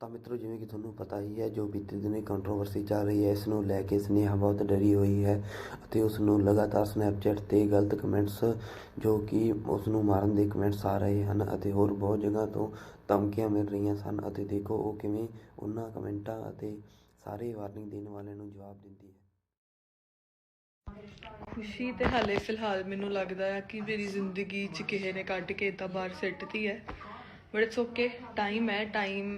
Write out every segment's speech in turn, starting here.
ਤਾਂ ਮਿੱਤਰੋ, ਜਿਵੇਂ ਕਿ ਤੁਹਾਨੂੰ ਪਤਾ ਹੀ ਹੈ, ਜੋ ਬੀਤੇ ਦਿਨੀ ਕੰਟਰੋਵਰਸੀ ਚੱਲ ਰਹੀ ਹੈ, ਇਸ ਨੂੰ ਲੈ ਕੇ ਸਨੇਹਾ ਬਹੁਤ ਡਰੀ ਹੋਈ ਹੈ ਅਤੇ ਉਸ ਨੂੰ ਲਗਾਤਾਰ ਸਨੈਪਚੈਟ ਤੇ ਗਲਤ ਕਮੈਂਟਸ ਜੋ ਕਿ ਉਸ ਨੂੰ ਮਾਰਨ ਦੇ ਕਮੈਂਟਸ ਆ ਰਹੇ ਹਨ ਅਤੇ ਹੋਰ ਬਹੁਤ ਜਗ੍ਹਾ ਤੋਂ ਧਮਕੀਆਂ ਮਿਲ ਰਹੀਆਂ ਸਨ ਅਤੇ ਦੇਖੋ ਉਹ ਕਿਵੇਂ ਉਹਨਾਂ ਕਮੈਂਟਾਂ ਅਤੇ ਸਾਰੇ ਵਾਰਨਿੰਗ ਦੇਣ ਵਾਲਿਆਂ ਨੂੰ ਜਵਾਬ ਦਿੰਦੀ ਹੈ। ਖੁਸ਼ੀ ਤੇ ਹਾਲੇ ਫਿਲਹਾਲ ਮੈਨੂੰ ਲੱਗਦਾ ਹੈ ਕਿ ਮੇਰੀ ਜ਼ਿੰਦਗੀ 'ਚ ਕਿਸੇ ਨੇ ਕੱਢ ਕੇ ਤਾਂ ਬਾਹਰ ਸਿੱਟਤੀ ਹੈ ਬਟ ਇਟਸ ਓਕੇ ਟਾਈਮ ਹੈ ਟਾਈਮ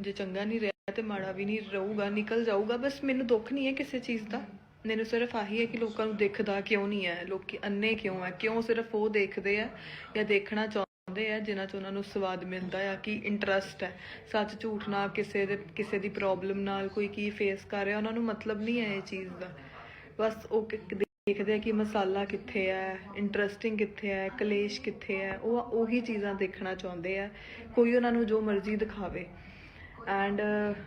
ਜੇ ਚੰਗਾ ਨਹੀਂ ਰਿਹਾ ਤੇ ਮਾੜਾ ਵੀ ਨਹੀਂ ਰਹੂਗਾ, ਨਿਕਲ ਜਾਊਗਾ, ਬਸ ਮੈਨੂੰ ਦੁੱਖ ਨਹੀਂ ਹੈ ਕਿਸੇ ਚੀਜ਼ ਦਾ। ਮੈਨੂੰ ਸਿਰਫ ਆਹੀ ਹੈ ਕਿ ਲੋਕਾਂ ਨੂੰ ਦਿਖਦਾ ਕਿਉਂ ਨਹੀਂ ਹੈ, ਲੋਕੀ ਅੰਨੇ ਕਿਉਂ ਹੈ, ਕਿਉਂ ਸਿਰਫ ਉਹ ਦੇਖਦੇ ਆ ਜਾਂ ਦੇਖਣਾ ਚਾਹੁੰਦੇ ਆ ਜਿਨ੍ਹਾਂ 'ਚ ਉਹਨਾਂ ਨੂੰ ਸਵਾਦ ਮਿਲਦਾ ਆ ਕਿ ਇੰਟਰਸਟ ਹੈ। ਸੱਚ ਝੂਠ ਨਾਲ ਕਿਸੇ ਦੇ, ਕਿਸੇ ਦੀ ਪ੍ਰੋਬਲਮ ਨਾਲ ਕੋਈ ਕੀ ਫੇਸ ਕਰ ਰਿਹਾ, ਉਹਨਾਂ ਨੂੰ ਮਤਲਬ ਨਹੀਂ ਹੈ ਇਹ ਚੀਜ਼ ਦਾ। ਬਸ ਉਹ ਦੇਖਦੇ ਆ ਕਿ ਮਸਾਲਾ ਕਿੱਥੇ ਹੈ ਇੰਟਰਸਟਿੰਗ ਕਿੱਥੇ ਹੈ, ਕਲੇਸ਼ ਕਿੱਥੇ ਹੈ, ਉਹ, ਉਹੀ ਚੀਜ਼ਾਂ ਦੇਖਣਾ ਚਾਹੁੰਦੇ ਆ। ਕੋਈ ਉਹਨਾਂ ਨੂੰ ਜੋ ਮਰਜ਼ੀ ਦਿਖਾਵੇ। ਐਂਡ uh,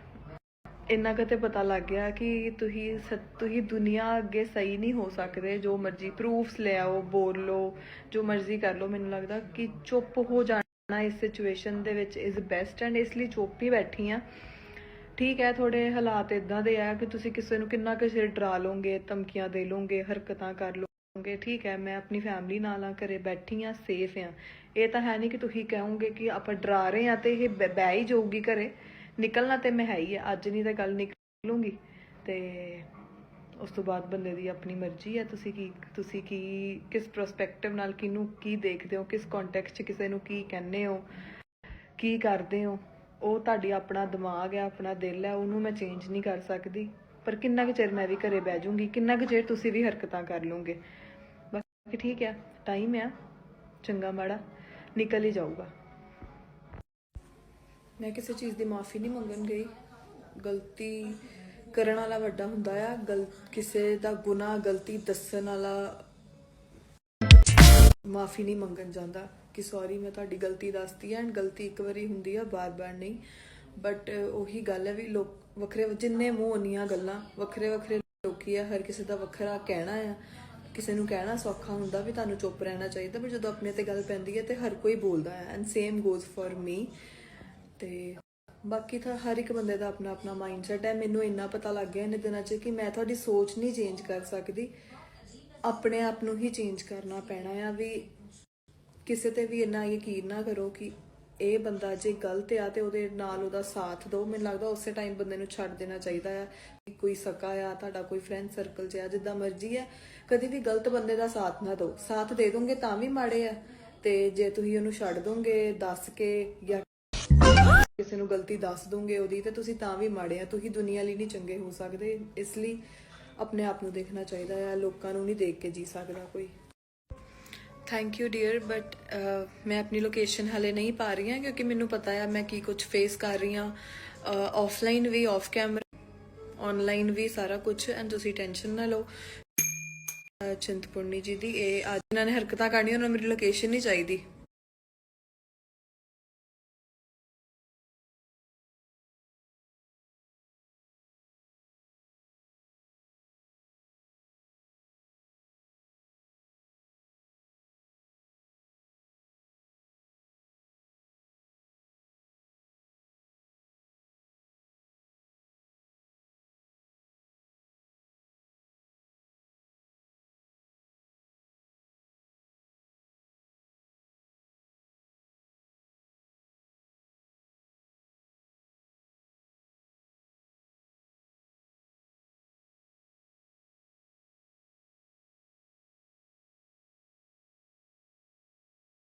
ਇੰਨਾ ਕੁ ਪਤਾ ਲੱਗ ਗਿਆ ਕਿ ਤੁਸੀਂ ਸ- ਤੁਸੀਂ ਦੁਨੀਆ ਅੱਗੇ ਸਹੀ ਨਹੀਂ ਹੋ ਸਕਦੇ। ਜੋ ਮਰਜ਼ੀ ਪ੍ਰੂਫਸ ਲੈ ਆਓ, ਬੋਲ ਲਓ, ਜੋ ਮਰਜ਼ੀ ਕਰ ਲਓ, ਮੈਨੂੰ ਲੱਗਦਾ ਕਿ ਚੁੱਪ ਹੋ ਜਾਣਾ ਇਸ ਸਿਚੁਏਸ਼ਨ ਦੇ ਵਿੱਚ ਇਜ਼ ਬੈਸਟ ਐਂਡ ਇਸ ਲਈ ਚੁੱਪ ਹੀ ਬੈਠੀ ਆ। ਠੀਕ ਹੈ ਥੋੜੇ ਹਾਲਾਤ ਇਦਾਂ ਦੇ ਆ ਕਿ ਤੁਸੀਂ ਕਿਸੇ ਨੂੰ ਕਿੰਨਾ ਕੁ ਚਿਰ ਡਰਾ ਲੋਗੇ ਧਮਕੀਆਂ ਦੇ ਲੋਗੇ ਹਰਕਤਾਂ ਕਰ ਲੋਗੇ ਠੀਕ ਹੈ, ਮੈਂ ਆਪਣੀ ਫੈਮਿਲੀ ਨਾਲ ਆ, ਘਰੇ ਬੈਠੀ ਆ ਸੇਫ ਆ। ਇਹ ਤਾਂ ਹੈ ਨਹੀਂ ਕਿ ਤੁਸੀਂ ਕਹੋਗੇ ਕਿ ਆਪਾਂ ਡਰਾ ਰਹੇ ਆ ਤੇ ਇਹ ਬਹਿ ਬਹਿ ਹੀ ਜਾਊਗੀ ਘਰੇ। ਨਿਕਲਣਾ ਤੇ ਮੈਂ ਹੈ ਹੀ ਆ, ਅੱਜ ਨਹੀਂ ਤਾਂ ਕੱਲ ਨਿਕਲੂੰਗੀ। ਤੇ ਉਸ ਤੋਂ ਬਾਅਦ ਬੰਦੇ ਦੀ ਆਪਣੀ ਮਰਜ਼ੀ ਹੈ ਤੁਸੀਂ ਕੀ ਤੁਸੀਂ ਕੀ, ਕਿਸ ਪ੍ਰਸਪੈਕਟਿਵ ਨਾਲ ਕਿਹਨੂੰ ਕੀ ਦੇਖਦੇ ਹੋ, ਕਿਸ ਕੰਟੈਕਸਟ 'ਚ ਕਿਸੇ ਨੂੰ ਕੀ ਕਹਿੰਦੇ ਹੋ, ਕੀ ਕਰਦੇ ਹੋ, ਉਹ ਤੁਹਾਡੀ ਆਪਣਾ ਦਿਮਾਗ ਹੈ ਆਪਣਾ ਦਿਲ ਹੈ ਉਹਨੂੰ ਮੈਂ ਚੇਂਜ ਨਹੀਂ ਕਰ ਸਕਦੀ। ਪਰ ਕਿੰਨਾ ਕੁ ਚਿਰ ਮੈਂ ਵੀ ਘਰੇ ਬਹਿ ਜਾਊਂਗੀ, ਕਿੰਨਾ ਕੁ ਚਿਰ ਤੁਸੀਂ ਵੀ ਹਰਕਤਾਂ ਕਰ ਲਓਗੇ। ਬਾਕੀ ਠੀਕ ਹੈ ਟਾਈਮ ਆ, ਚੰਗਾ ਮਾੜਾ, ਨਿਕਲ ਹੀ ਜਾਊਗਾ। ਮੈਂ ਕਿਸੇ ਚੀਜ਼ ਦੀ ਮਾਫੀ ਨਹੀਂ ਮੰਗਣ ਗਈ। ਗਲਤੀ ਕਰਨ ਵਾਲਾ ਵੱਡਾ ਹੁੰਦਾ ਆ, ਗਲ, ਕਿਸੇ ਦਾ ਗੁਨਾਹ, ਗਲਤੀ ਦੱਸਣ ਵਾਲਾ ਮਾਫੀ ਨਹੀਂ ਮੰਗਣ ਜਾਂਦਾ। ਕਿ ਸੌਰੀ ਮੈਂ ਤੁਹਾਡੀ ਗਲਤੀ ਦੱਸਤੀ ਹੈ ਐਂਡ ਗਲਤੀ ਇੱਕ ਵਾਰੀ ਹੁੰਦੀ ਆ, ਬਾਰ-ਬਾਰ ਨਹੀਂ। ਬਟ ਉਹੀ ਗੱਲ ਹੈ ਵੀ ਲੋਕ ਵੱਖਰੇ, ਜਿੰਨੇ ਮੂੰਹ ਉਨੀਆਂ ਗੱਲਾਂ, ਵੱਖਰੇ ਵੱਖਰੇ ਲੋਕੀ ਆ, ਹਰ ਕਿਸੇ ਦਾ ਵੱਖਰਾ ਕਹਿਣਾ ਆ। ਕਿਸੇ ਨੂੰ ਕਹਿਣਾ ਸੌਖਾ ਹੁੰਦਾ ਵੀ ਤੁਹਾਨੂੰ ਚੁੱਪ ਰਹਿਣਾ ਚਾਹੀਦਾ, ਪਰ ਜਦੋਂ ਆਪਣੇ ਤੇ ਗੱਲ ਪੈਂਦੀ ਹੈ ਤੇ ਹਰ ਕੋਈ ਬੋਲਦਾ ਹੈ and same goes for me ਤੇ ਬਾਕੀ ਤਾਂ ਹਰ ਇੱਕ ਬੰਦੇ ਦਾ ਆਪਣਾ ਆਪਣਾ ਮਾਈਂਡਸੈਟ ਹੈ। ਮੈਨੂੰ ਇੰਨਾ ਪਤਾ ਲੱਗ ਗਿਆ ਇਹਨੇ ਦਿਨਾਂ 'ਚ ਕਿ ਮੈਂ ਤੁਹਾਡੀ ਸੋਚ ਨਹੀਂ ਚੇਂਜ ਕਰ ਸਕਦੀ। ਆਪਣੇ ਆਪ ਨੂੰ ਹੀ ਚੇਂਜ ਕਰਨਾ ਪੈਣਾ ਆ ਵੀ ਕਿਸੇ ਤੇ ਵੀ ਇੰਨਾ ਯਕੀਨ ਨਾ ਕਰੋ ਕਿ ਇਹ ਬੰਦਾ ਜੇ ਗਲਤ ਆ ਤੇ ਉਹਦੇ ਨਾਲ ਉਹਦਾ ਸਾਥ ਦਿਓ। ਮੈਨੂੰ ਲੱਗਦਾ ਉਸੇ ਟਾਈਮ ਬੰਦੇ ਨੂੰ ਛੱਡ ਦੇਣਾ ਚਾਹੀਦਾ ਆ ਕੋਈ ਸਕਾ ਆ, ਤੁਹਾਡਾ ਕੋਈ ਫਰੈਂਡ ਸਰਕਲ 'ਚ ਆ, ਜਿੱਦਾਂ ਮਰਜ਼ੀ ਆ। ਕਦੀ ਵੀ ਗਲਤ ਬੰਦੇ ਦਾ ਸਾਥ ਨਾ ਦਿਓ। ਸਾਥ ਦੇ ਦੋਗੇ ਤਾਂ ਵੀ ਮਾੜੇ ਆ। ਤੇ ਜੇ ਤੁਸੀਂ ਉਹਨੂੰ ਛੱਡ ਦੋਗੇ, ਦੱਸ ਕੇ ਜਾਂ ਕਿਸੇ ਨੂੰ ਗਲਤੀ ਦੱਸ ਦੋਗੇ ਉਹਦੀ ਤੇ ਤੁਸੀਂ ਤਾਂ ਵੀ ਮਾੜੇ ਆ, ਤੁਸੀਂ ਦੁਨੀਆ ਲਈ ਨਹੀਂ ਚੰਗੇ ਹੋ ਸਕਦੇ, ਇਸ ਲਈ ਆਪਣੇ ਆਪ ਨੂੰ ਦੇਖਣਾ ਚਾਹੀਦਾ ਆ, ਲੋਕਾਂ ਨੂੰ ਨਹੀਂ ਦੇਖ ਕੇ ਜੀ ਸਕਦਾ ਕੋਈ। ਥੈਂਕ ਯੂ ਡੀਅਰ ਬਟ ਮੈਂ ਆਪਣੀ ਲੋਕੇਸ਼ਨ ਹਲੇ ਨਹੀਂ ਪਾ ਰਹੀ ਹਾਂ ਕਿਉਂਕਿ ਮੈਨੂੰ ਪਤਾ ਆ ਮੈਂ ਕੀ ਕੁਝ ਫੇਸ ਕਰ ਰਹੀ ਹਾਂ। ਆਫਲਾਈਨ ਵੀ ਆਫ ਕੈਮਰਾ ਆਨਲਾਈਨ ਵੀ ਸਾਰਾ ਕੁਝ ਐਂਡ ਤੁਸੀਂ ਟੈਨਸ਼ਨ ਨਾ ਲਓ। ਚਿੰਤਪੁਰਨੀ ਜੀ ਦੀ, ਇਹ ਅੱਜ ਇਹਨਾਂ ਨੇ ਹਰਕਤਾਂ ਕਰਨੀਆਂ, ਉਹਨਾਂ ਮੇਰੀ ਲੋਕੇਸ਼ਨ ਨਹੀਂ ਚਾਹੀਦੀ।